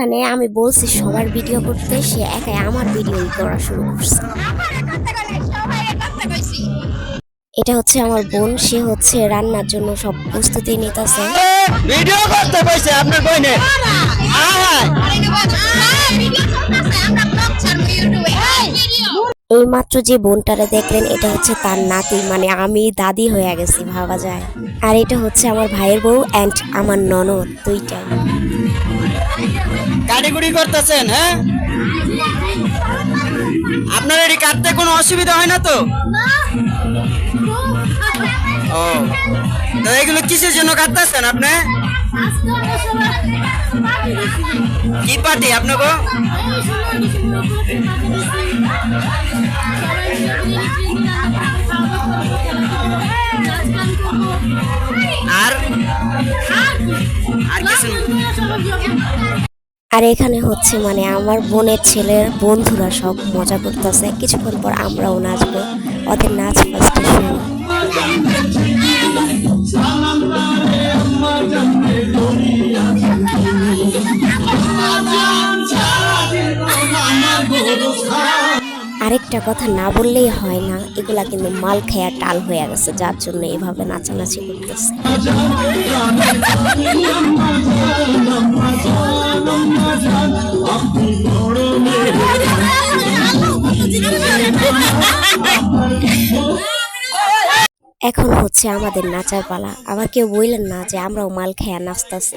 এইখানে আমি বলছি সবার ভিডিও করতে সে একাই আমার ভিডিও করা শুরু করছে। এটা হচ্ছে আমার বোন সে হচ্ছে রান্নার জন্য সব প্রস্তুতি নিতেছে। ভিডিও করতে কইছে আপনার বইনে এই মাত্র যে বোনটারে দেখলেন এটা হচ্ছে তার নাতি মানে আমি দাদি হয়ে গেছি ভাবা যায়। আর এটা হচ্ছে আমার ভাইয়ের বউ অ্যান্ড আমার ননদ দুইটাই। কাটিকুটি করতেছেন হ্যাঁ? আপনার এটি কাটতে কোনো অসুবিধা হয় না তো? ও, তো এগুলো কিসের জন্য কাটতেছেন আপনি? কি পার্টি আপনাকে আর এখানে হচ্ছে মানে আমার বোনের ছেলের বন্ধুরা সব মজা করতেছে। কিছুক্ষণ পর আমরাও নাচবো। ওদের নাচ ফার্স্টে শুরু আরেকটা কথা না বললেই হয় না, এগুলা কিন্তু মাল খেয়া টাল হয়ে গেছে, যার জন্য এভাবে নাচানাচি করতেছে। এখন হচ্ছে আমাদের নাচার পালা। আবার কেউ বললেন না যে আমরাও মাল খেয়া নাচতেছি।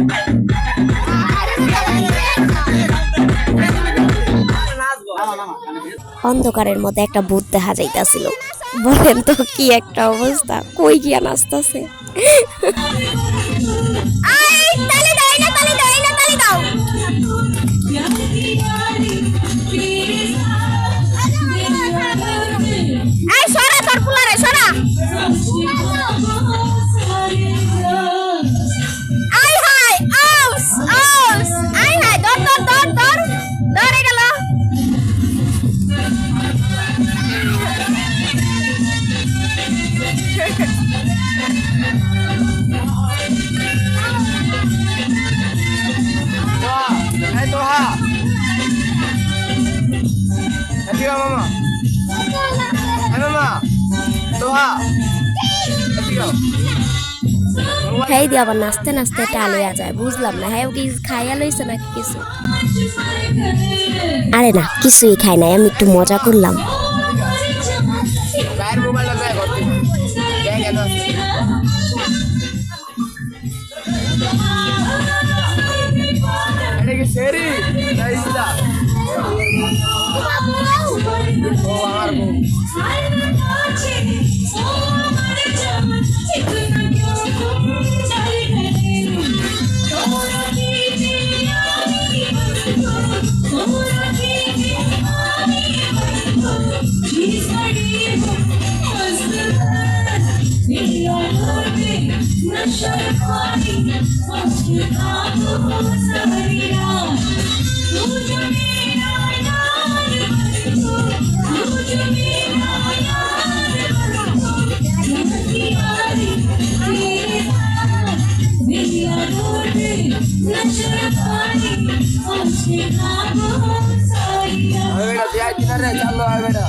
অন্ধকারের মধ্যে একটা ভূত দেখা যাইতাছিল। বলেন তো কি একটা অবস্থা? কই গিয়া নাচতাছে? হ্যাঁ দিয়ে আবার নাচতে নাচতে টালিয়া যায়, বুঝলাম না। হ্যাঁ কি খাইয়া লইছে নাকি কিছু? আরে না, কিছুই খাই নাই, আমি একটু মজা করলাম। হবে বেটা দিয়াই দিনারে চালো হবে বেটা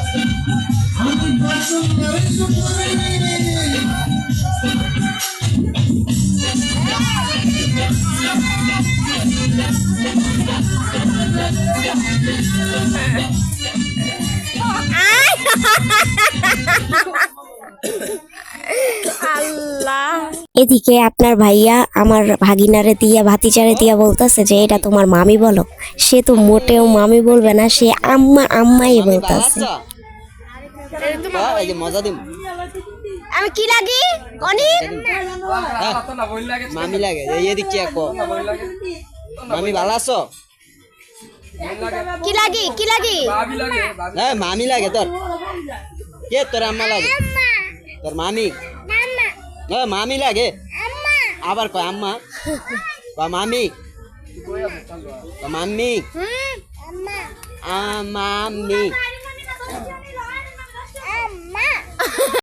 এদিকে আপনার ভাইয়া আমার ভাগিনারে দিয়া ভাতিচারে দিয়া বলতেছে যে এটা তোমার মামি বলো। সে তো মোটেও মামি বলবে না সে আম্মা আম্মাই বলতেছে। মামি ভালো আছো? কি লাগি? কি লাগি? হ্যাঁ মামি লাগে তোর। কে তোর আম্মা লাগে? তোর মামি? হ্যাঁ মামি লাগে? আবার কয় আম্মা? বা মামি? বা মাম্মি আ মাম্মি